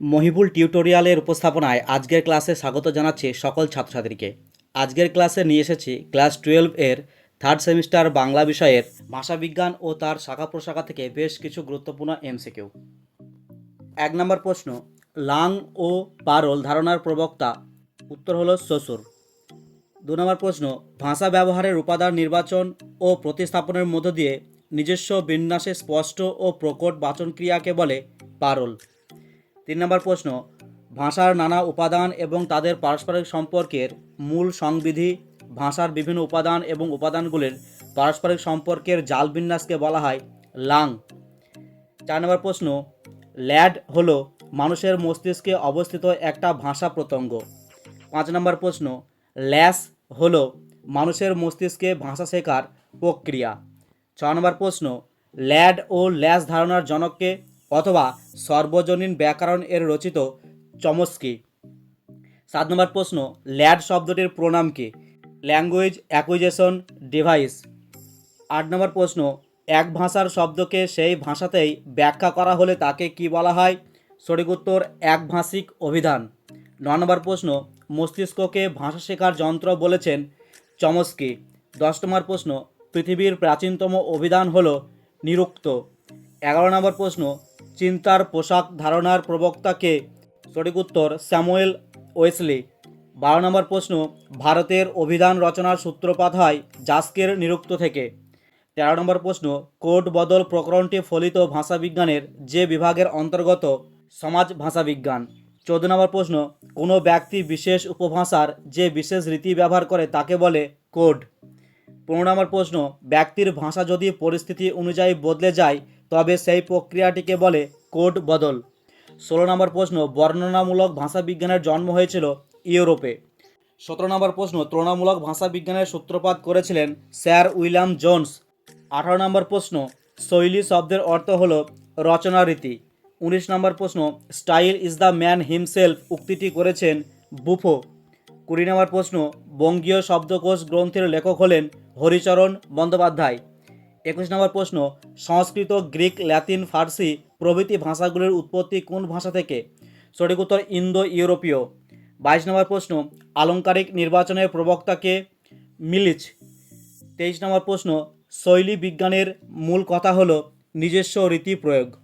মহিবুল টিউটোরিয়ালের উপস্থাপনায় আজকের ক্লাসে স্বাগত জানাচ্ছি সকল ছাত্রছাত্রীকে। আজকের ক্লাসে নিয়ে এসেছি ক্লাস টুয়েলভ এর থার্ড সেমিস্টার বাংলা বিষয়ের ভাষাবিজ্ঞান ও তার শাখা প্রশাখা থেকে বেশ কিছু গুরুত্বপূর্ণ এমসিকিউ এক নম্বর প্রশ্ন, লাং ও পারল ধারণার প্রবক্তা, উত্তর হলো শ্বশুর দু নম্বর প্রশ্ন, ভাষা ব্যবহারের উপাদান নির্বাচন ও প্রতিস্থাপনের মধ্য দিয়ে নিজস্ব বিন্যাসে স্পষ্ট ও প্রকট বাচন ক্রিয়াকে বলে পারল। তিন নম্বর প্রশ্ন, ভাষার নানা উপাদান এবং তাদের পারস্পরিক সম্পর্কের মূল সংবিধি, ভাষার বিভিন্ন উপাদান এবং উপাদানগুলির পারস্পরিক সম্পর্কের জাল বিন্যাসকে বলা হয় লাং। চার নম্বর প্রশ্ন, ল্যাড হলো মানুষের মস্তিষ্কে অবস্থিত একটা ভাষা প্রত্যঙ্গ। পাঁচ নম্বর প্রশ্ন, ল্যাস হলো মানুষের মস্তিষ্কে ভাষা শেখার প্রক্রিয়া। ছ নম্বর প্রশ্ন, ল্যাড ও ল্যাস ধারণার জনককে অথবা সর্বজনীন ব্যাকরণ এর রচিত চমস্কি সাত নম্বর প্রশ্ন, ল্যাড শব্দটির প্রণাম কি? Language acquisition device. আট নম্বর প্রশ্ন, এক ভাষার শব্দকে সেই ভাষাতেই ব্যাখ্যা করা হলে তাকে কি বলা হয়? সঠিক উত্তর, একভাষিক অভিধান। ন নম্বর প্রশ্ন, মস্তিষ্ককে ভাষা শেখার যন্ত্র বলেছেন চমস্কি দশ নম্বর প্রশ্ন, পৃথিবীর প্রাচীনতম অভিধান হল নিরুক্ত। এগারো নম্বর প্রশ্ন চিন্তার পোশাক ধারণার প্রবক্তাকে সঠিক উত্তর স্যামুয়েল ওয়েসলি। বারো নম্বর প্রশ্ন, ভারতের অভিধান রচনার সূত্রপাত হয় জাস্কের নিরুক্ত থেকে। তেরো নম্বর প্রশ্ন, কোড বদল প্রকরণটি ফলিত ভাষাবিজ্ঞানের যে বিভাগের অন্তর্গত সমাজ ভাষাবিজ্ঞান। চোদ্দ নম্বর প্রশ্ন, কোনো ব্যক্তি বিশেষ উপভাষার যে বিশেষ রীতি ব্যবহার করে তাকে বলে কোড। পনেরো নম্বর প্রশ্ন, ব্যক্তির ভাষা যদি পরিস্থিতি অনুযায়ী বদলে যায় তবে সেই প্রক্রিয়াটিকে বলে কোড বদল। ষোলো নম্বর প্রশ্ন, বর্ণনামূলক ভাষাবিজ্ঞানের জন্ম হয়েছিল ইউরোপে। সতেরো নম্বর প্রশ্ন, তুলনামূলক ভাষাবিজ্ঞানের সূত্রপাত করেছিলেন স্যার উইলিয়াম জোন্স। আঠারো নম্বর প্রশ্ন, শৈলী শব্দের অর্থ হল রচনা রীতি। উনিশ নম্বর প্রশ্ন, style is the man himself উক্তিটি করেছেন বুফো। কুড়ি নম্বর প্রশ্ন, বঙ্গীয় শব্দকোষ গ্রন্থের লেখক হলেন হরিচরণ বন্দ্যোপাধ্যায়। একুশ নম্বর প্রশ্ন, সংস্কৃত, গ্রিক, ল্যাতিন, ফার্সি প্রভৃতি ভাষাগুলির উৎপত্তি কোন ভাষা থেকে? সঠিক উত্তর ইন্দো ইউরোপীয় বাইশ নম্বর প্রশ্ন, আলংকারিক নির্বাচনের প্রবক্তাকে মিলিচ। তেইশ নম্বর প্রশ্ন, শৈলী বিজ্ঞানের মূল কথা হল নিজস্ব রীতি প্রয়োগ।